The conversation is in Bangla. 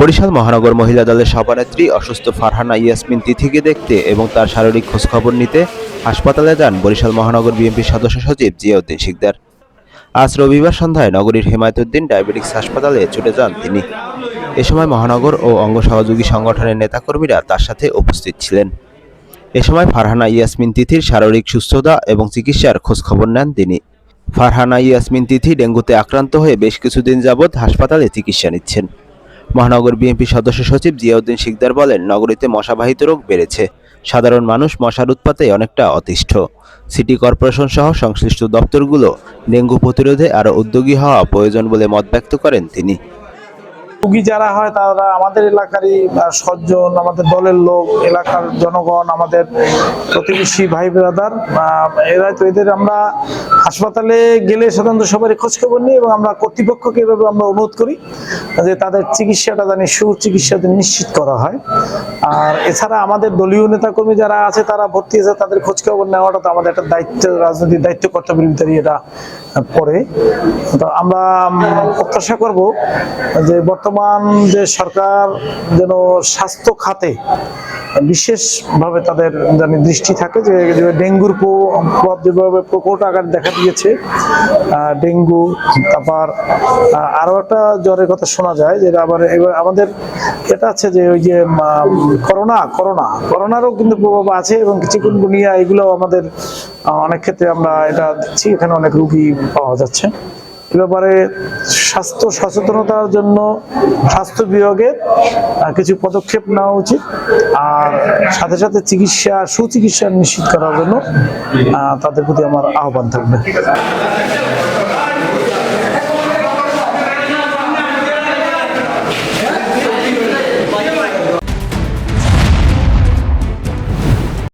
বরিশাল মহানগর মহিলা দলের সভানেত্রী অসুস্থ ফারহানা ইয়াসমিন তিথিকে দেখতে এবং তার শারীরিক খোঁজখবর নিতে হাসপাতালে যান বরিশাল মহানগর বিএনপির সদস্য সচিব জিয়াউদ্দিন শিকদার। আজ রবিবার সন্ধ্যায় নগরীর হেমায়তুদ্দিন ডায়াবেটিক্স হাসপাতালে ছুটে যান তিনি। এ সময় মহানগর ও অঙ্গ সহযোগী সংগঠনের নেতাকর্মীরা তার সাথে উপস্থিত ছিলেন। এ সময় ফারহানা ইয়াসমিন তিথির শারীরিক সুস্থতা এবং চিকিৎসার খোঁজখবর নেন তিনি। ফারহানা ইয়াসমিন তিথি ডেঙ্গুতে আক্রান্ত হয়ে বেশ কিছুদিন যাবৎ হাসপাতালে চিকিৎসা নিচ্ছেন। মহানগর বিএনপি সদস্য সচিব জিয়াউদ্দিন শিকদার বলেন, নগরীতে মশাবাহিত রোগ বেড়েছে। সাধারণ মানুষ মশার উৎপাতে অনেকটা অতিষ্ঠ। সিটি কর্পোরেশন সহ সংশ্লিষ্ট দপ্তরগুলো ডেঙ্গু প্রতিরোধে আরও উদ্যোগী হওয়া প্রয়োজন বলে মত ব্যক্ত করেন তিনি। রুগী যারা হয়, তারা আমাদের এলাকারই সজ্জন, আমাদের দলের লোক, এলাকার জনগণ, আমাদের প্রতিবেশী ভাই ব্রাদার এরা তো এদের আমরা হাসপাতালে গেলে সাধারণত সবারই খোঁজখবর নিই এবং আমরা কর্তৃপক্ষকে এভাবে আমরা অনুরোধ করি যে তাদের চিকিৎসাটা জানি, সুচিকিৎসা নিশ্চিত করা হয়। আর এছাড়া আমাদের দলীয় নেতাকর্মী যারা আছে, তারা ভর্তি আছে তাদের খোঁজখবর নেওয়াটা তো আমাদের একটা দায়িত্ব, রাজনৈতিক দায়িত্ব কর্তব্যের ভিতরে এটা পড়ে। তো আমরা প্রত্যাশা করব যে বর্তমান যে সরকার যেন স্বাস্থ্য খাতে বিশেষভাবে তাদের জানি দৃষ্টি থাকে যে ডেঙ্গুর প্রভাব যেভাবে প্রকট আকার দেখা দিয়েছে ডেঙ্গু তারপর আহ, আরও একটা জ্বরের কথা শোনা যায় যে আবার এবার আমাদের এটা আছে যে ওই যে করোনা করোনা করোনারও কিন্তু প্রভাব আছে এবং চিকুনগুনিয়া এগুলো আমাদের অনেক ক্ষেত্রে আমরা এটা দেখছি এখানে অনেক রুগী পাওয়া যাচ্ছে। ব্যাপারে স্বাস্থ্য সচেতনতার জন্য স্বাস্থ্য বিভাগের কিছু পদক্ষেপ নেওয়া উচিত। আর সাথে সাথে চিকিৎসা, সুচিকিৎসা নিশ্চিত করার জন্য তাদের প্রতি আমার আহ্বান থাকবে।